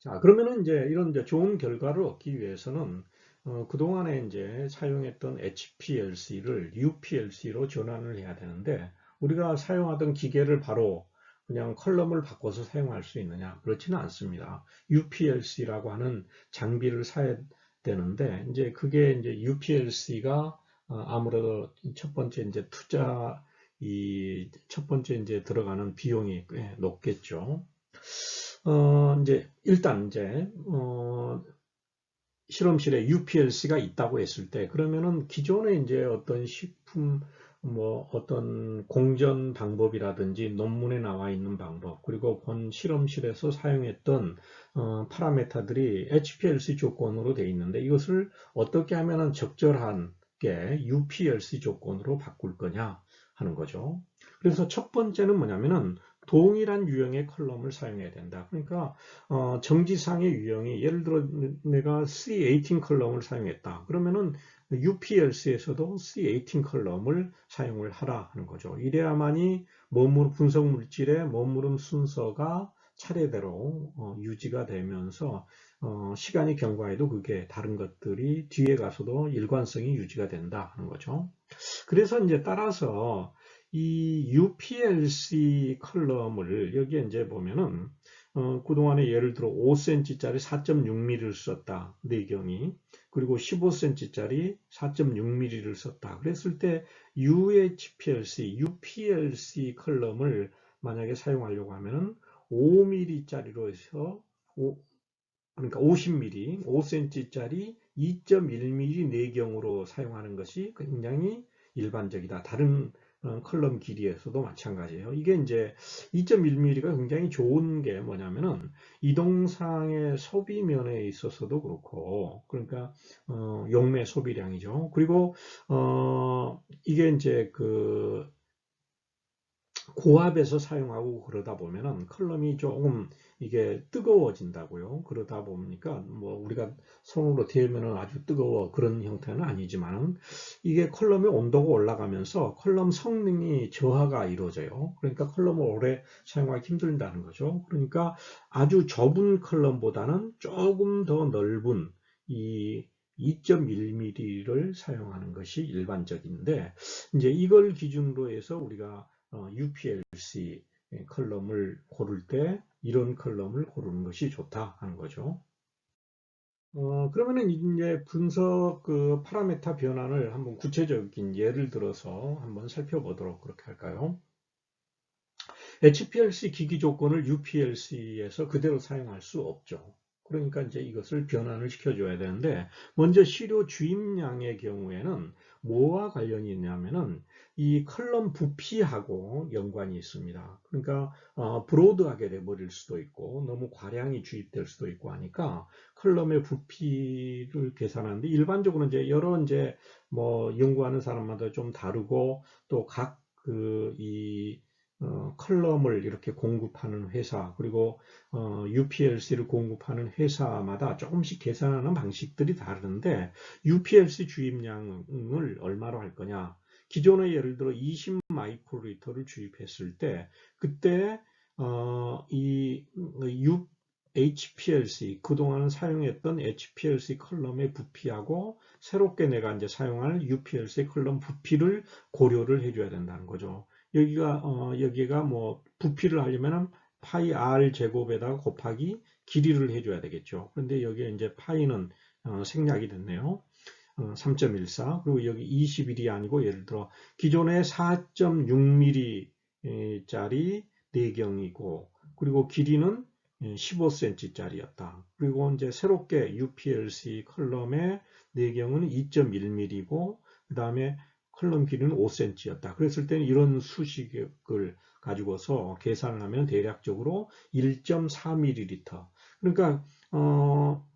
자, 그러면은 이제 이런 이제 좋은 결과를 얻기 위해서는 어, 그동안에 이제 사용했던 HPLC를 UPLC로 전환을 해야 되는데 우리가 사용하던 기계를 바로 그냥 컬럼을 바꿔서 사용할 수 있느냐? 그렇지는 않습니다. UPLC라고 하는 장비를 사야 되는데 이제 그게 이제 UPLC가 어, 아무래도 첫 번째 이제 투자 이 첫 번째 이제 들어가는 비용이 꽤 높겠죠. 어 이제 일단 이제 어 실험실에 UPLC가 있다고 했을 때 그러면은 기존에 이제 어떤 식품 뭐 어떤 공전 방법이라든지 논문에 나와 있는 방법 그리고 본 실험실에서 사용했던 어, 파라메타들이 HPLC 조건으로 되어 있는데 이것을 어떻게 하면 적절한 게 UPLC 조건으로 바꿀 거냐 하는 거죠. 그래서 첫 번째는 뭐냐면은 동일한 유형의 컬럼을 사용해야 된다. 그러니까 어, 정지상의 유형이 예를 들어 내가 C18 컬럼을 사용했다. 그러면은 UPLC에서도 C18 컬럼을 사용을 하라 하는 거죠. 이래야만이 머무르 분석 물질의 머무름 순서가 차례대로 어, 유지가 되면서 어, 시간이 경과해도 그게 다른 것들이 뒤에 가서도 일관성이 유지가 된다 하는 거죠. 그래서 이제 따라서 이 UPLC 컬럼을 여기에 이제 보면은 어, 그동안에 예를 들어 5cm짜리 4.6mm를 썼다. 내경이. 그리고 15cm짜리 4.6mm를 썼다. 그랬을 때 UHPLC, UPLC 컬럼을 만약에 사용하려고 하면은 5mm짜리로 해서 5, 그러니까 50mm, 5cm짜리 2.1mm 내경으로 사용하는 것이 굉장히 일반적이다. 다른 어, 컬럼 길이에서도 마찬가지예요. 이게 이제 2.1mm가 굉장히 좋은 게 뭐냐면은 이동상의 소비면에 있어서도 그렇고 그러니까 어, 용매 소비량이죠. 그리고 어, 이게 이제 그 고압에서 사용하고 그러다 보면은 컬럼이 조금 이게 뜨거워진다고요. 그러다 보니까 뭐 우리가 손으로 대면은 아주 뜨거워 그런 형태는 아니지만 이게 컬럼의 온도가 올라가면서 컬럼 성능이 저하가 이루어져요. 그러니까 컬럼을 오래 사용하기 힘들다는 거죠. 그러니까 아주 좁은 컬럼보다는 조금 더 넓은 이 2.1mm를 사용하는 것이 일반적인데 이제 이걸 기준으로 해서 우리가 UPLC 어, 컬럼을 고를 때 이런 컬럼을 고르는 것이 좋다 하는 거죠. 어, 그러면은 이제 분석 그 파라메타 변환을 한번 구체적인 예를 들어서 한번 살펴보도록 그렇게 할까요? HPLC 기기 조건을 UPLC에서 그대로 사용할 수 없죠. 그러니까 이제 이것을 변환을 시켜줘야 되는데 먼저 시료 주입량의 경우에는 뭐와 관련이 있냐면은 이 컬럼 부피하고 연관이 있습니다. 그러니까 어, 브로드하게 돼버릴 수도 있고 너무 과량이 주입될 수도 있고 하니까 컬럼의 부피를 계산하는데 일반적으로 이제 여러 이제 뭐 연구하는 사람마다 좀 다르고 또 각 그이 어, 컬럼을 이렇게 공급하는 회사 그리고 어, UPLC를 공급하는 회사마다 조금씩 계산하는 방식들이 다른데 UPLC 주입량을 얼마로 할 거냐 기존에 예를 들어 20 마이크로리터를 주입했을 때 그때 어, 이 U, HPLC 그동안 사용했던 HPLC 컬럼의 부피하고 새롭게 내가 이제 사용할 UPLC 컬럼 부피를 고려를 해줘야 된다는 거죠. 여기가 어, 여기가 뭐 부피를 하려면은 파이 r 제곱에다가 곱하기 길이를 해줘야 되겠죠. 그런데 여기에 이제 파이는 어, 생략이 됐네요. 어, 3.14 그리고 여기 21이 아니고 예를 들어 기존에 4.6mm 짜리 내경이고 그리고 길이는 15cm 짜리였다. 그리고 이제 새롭게 UPLC 컬럼의 내경은 2.1mm고 그 다음에 컬럼 길이는 5cm였다. 그랬을 때는 이런 수식을 가지고서 계산을 하면 대략적으로 1.4ml. 그러니까 어,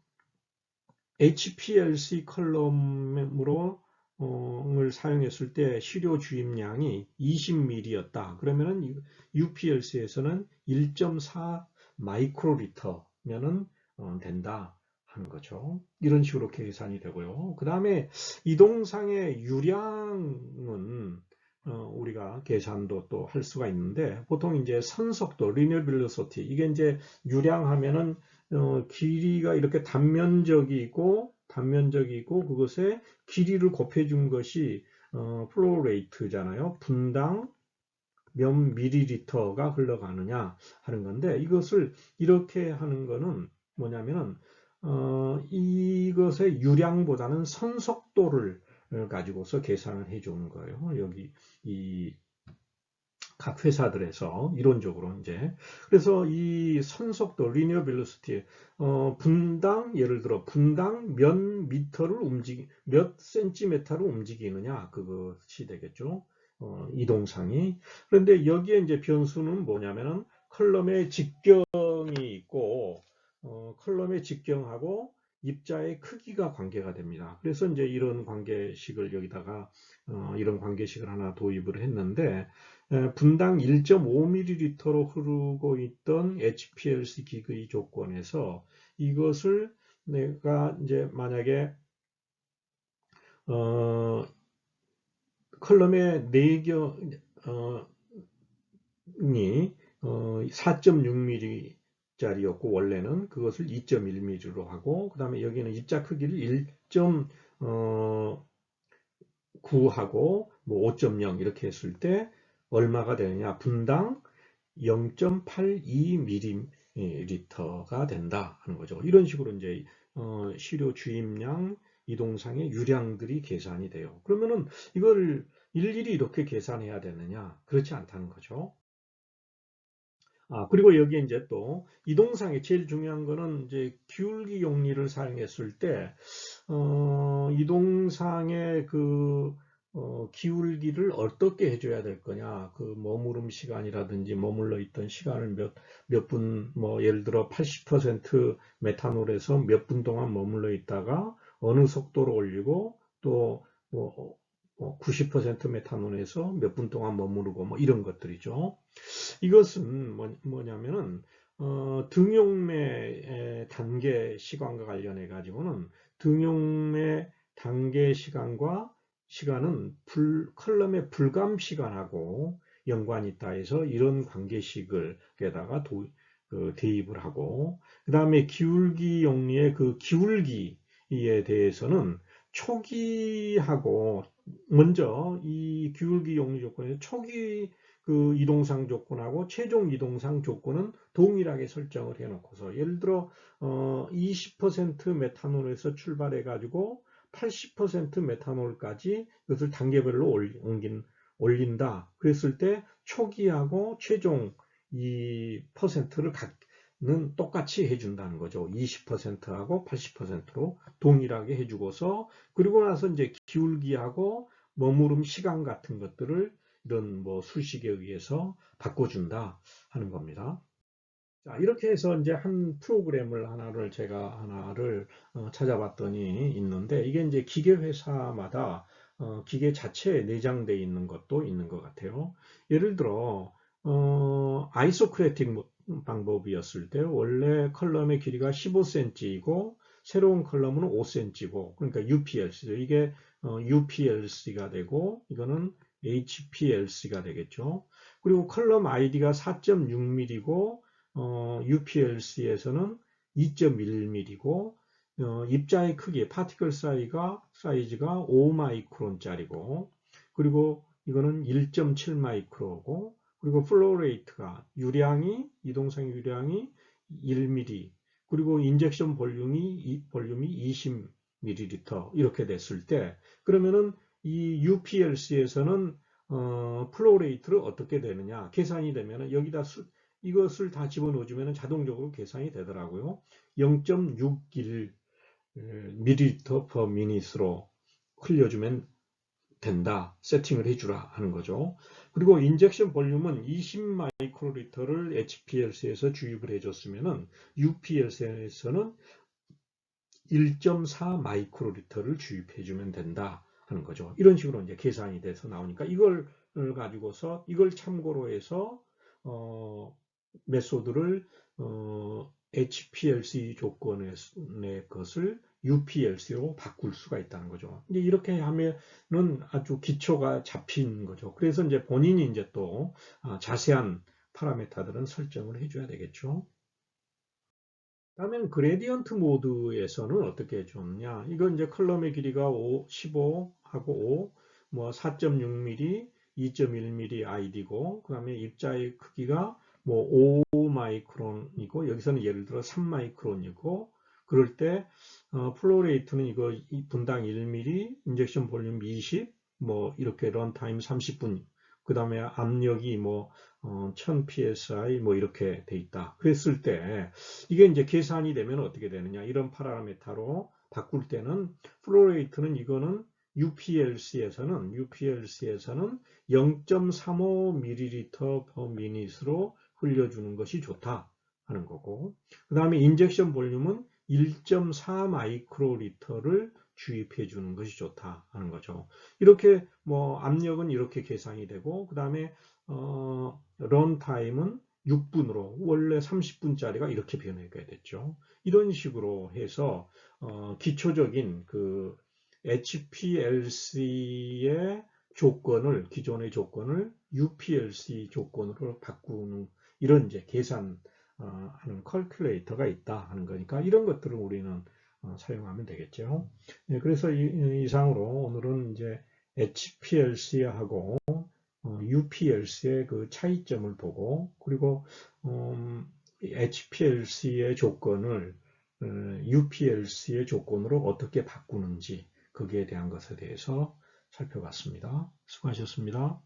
HPLC 컬럼으로 어, 을 사용했을 때 시료 주입량이 20ml였다. 그러면은 UPLC에서는 1.4 마이크로리터면은 어, 된다. 하는 거죠. 이런 식으로 계산이 되고요. 그 다음에 이동상의 유량은 어, 우리가 계산도 또 할 수가 있는데 보통 이제 선속도 리니어 빌로소티 이게 이제 유량하면은 어, 길이가 이렇게 단면적이고 단면적이고 그것에 길이를 곱해준 것이 어, 플로우 레이트잖아요. 분당 몇 미리리터가 흘러가느냐 하는 건데 이것을 이렇게 하는 거는 뭐냐면은 어, 이것의 유량보다는 선속도를 가지고서 계산을 해 주는 거예요. 여기 이 각 회사들에서 이론적으로 이제 그래서 이 선속도 리니어 벨로시티 어, 분당 예를 들어 분당 몇 미터를 움직이 몇 센티메타로 움직이느냐 그것이 되겠죠. 어, 이동상이 그런데 여기에 이제 변수는 뭐냐면은 컬럼의 있고 어, 컬럼의 직경하고 입자의 크기가 관계가 됩니다. 그래서 이제 이런 관계식을 여기다가 어, 이런 관계식을 하나 도입을 했는데 에, 분당 1.5ml로 흐르고 있던 HPLC 기의 조건에서 이것을 내가 이제 만약에 어, 컬럼의 4경이 어, 4.6mm 짜리였고 원래는 그것을 2.1mm로 하고 그 다음에 여기는 입자 크기를 1.9하고 뭐 5.0 이렇게 했을 때 얼마가 되느냐 분당 0.82ml가 된다 하는 거죠. 이런 식으로 이제 어, 시료 주입량 이동상의 유량들이 계산이 돼요. 그러면은 이걸 일일이 이렇게 계산해야 되느냐? 그렇지 않다는 거죠. 아, 그리고 여기 이제 또 이동상에 제일 중요한 거는 이제 기울기 용리를 사용했을 때, 어, 이동상의 그, 어, 기울기를 어떻게 해줘야 될 거냐. 그 머무름 시간이라든지 머물러 있던 시간을 몇, 몇 분, 뭐, 예를 들어 80% 메탄올에서 몇 분 동안 머물러 있다가 어느 속도로 올리고 또, 뭐, 90%뭐 메탄올에서 몇 분 동안 머무르고 뭐 이런 것들이죠. 이것은 뭐, 냐면은 어, 등용매 단계 시간과 관련해 가지고는 등용매 단계 시간과 시간은 불, 컬럼의 불감 시간하고 연관이 있다 해서 이런 관계식을 게다가 도, 그 대입을 하고 그 다음에 기울기 용리의 그 기울기에 대해서는 초기하고 먼저 이 기울기 용리 조건에서 초기 그 이동상 조건하고 최종 이동상 조건은 동일하게 설정을 해 놓고서 예를 들어 어 20% 메탄올에서 출발해 가지고 80% 메탄올까지 이것을 단계별로 올린, 올린다. 그랬을 때 초기하고 최종 이 퍼센트를 각 는 똑같이 해준다는 거죠. 20%하고 80%로 동일하게 해주고서 그리고 나서 이제 기울기하고 머무름 시간 같은 것들을 이런 뭐 수식에 의해서 바꿔준다 하는 겁니다. 자, 이렇게 해서 이제 한 프로그램을 하나를 제가 하나를 어, 찾아봤더니 있는데 이게 이제 기계 회사마다 어, 기계 자체에 내장되어 있는 것도 있는 것 같아요. 예를 들어 어, 아이소크레틱 방법이었을 때 원래 컬럼의 길이가 15cm이고 새로운 컬럼은 5cm고 그러니까 UPLC 이게 어, UPLC가 되고 이거는 HPLC가 되겠죠. 그리고 컬럼 아이디가 4.6mm고 어, UPLC에서는 2.1mm고 어, 입자의 크기, 파티클 사이가 사이즈가 5마이크론짜리고 그리고 이거는 1.7 마이크로고 그리고 플로레이트가 유량이 이동상 유량이 1mm 그리고 인젝션 볼륨이 볼륨이 20ml 이렇게 됐을 때 그러면은 이 UPLC에서는 어, 플로레이트를 어떻게 되느냐 계산이 되면은 여기다 수, 이것을 다 집어넣어주면 자동적으로 계산이 되더라고요. 0.61 ml per minute로 흘려주면 된다. 세팅을 해주라 하는 거죠. 그리고 인젝션 볼륨은 20 마이크로리터를 HPLC에서 주입을 해줬으면 UPLC에서는 1.4 마이크로리터를 주입해주면 된다 하는 거죠. 이런 식으로 이제 계산이 돼서 나오니까 이걸 가지고서 이걸 참고로 해서 어, 메소드를 어, HPLC 조건의 것을 UPLC로 바꿀 수가 있다는 거죠. 이제 이렇게 하면은 아주 기초가 잡힌 거죠. 그래서 이제 본인이 이제 또 아, 자세한 파라메타들은 설정을 해줘야 되겠죠. 다음엔 그레디언트 모드에서는 어떻게 줬냐? 이건 이제 컬럼의 길이가 5, 15하고 5, 뭐 4.6mm, 2.1mm id고, 그 다음에 입자의 크기가 뭐 5마이크론이고, 여기서는 예를 들어 3마이크론이고, 그럴 때 어, 플로레이트는 이거 이 분당 1mm, 인젝션 볼륨 20, 뭐 이렇게 런타임 30분, 그 다음에 압력이 뭐 어, 1000 psi 뭐 이렇게 돼 있다. 그랬을 때 이게 이제 계산이 되면 어떻게 되느냐? 이런 파라메타로 바꿀 때는 플로레이트는 이거는 UPLC에서는 UPLC에서는 0.35ml per minute로 흘려주는 것이 좋다 하는 거고 그 다음에 인젝션 볼륨은 1.4 마이크로리터를 주입해 주는 것이 좋다 하는 거죠. 이렇게 뭐 압력은 이렇게 계산이 되고 그 다음에 어, 런타임은 6분으로 원래 30분짜리가 이렇게 변해야 됐죠. 이런 식으로 해서 어, 기초적인 그 HPLC의 조건을 기존의 조건을 UPLC 조건으로 바꾸는 이런 이제 계산 어, 하는 컬큘레이터가 있다 하는 거니까 이런 것들을 우리는 어, 사용하면 되겠죠. 네, 그래서 이, 이상으로 오늘은 이제 HPLC하고 어, UPLC의 그 차이점을 보고 그리고 음, HPLC의 조건을 어, UPLC의 조건으로 어떻게 바꾸는지 거기에 대한 것에 대해서 살펴봤습니다. 수고하셨습니다.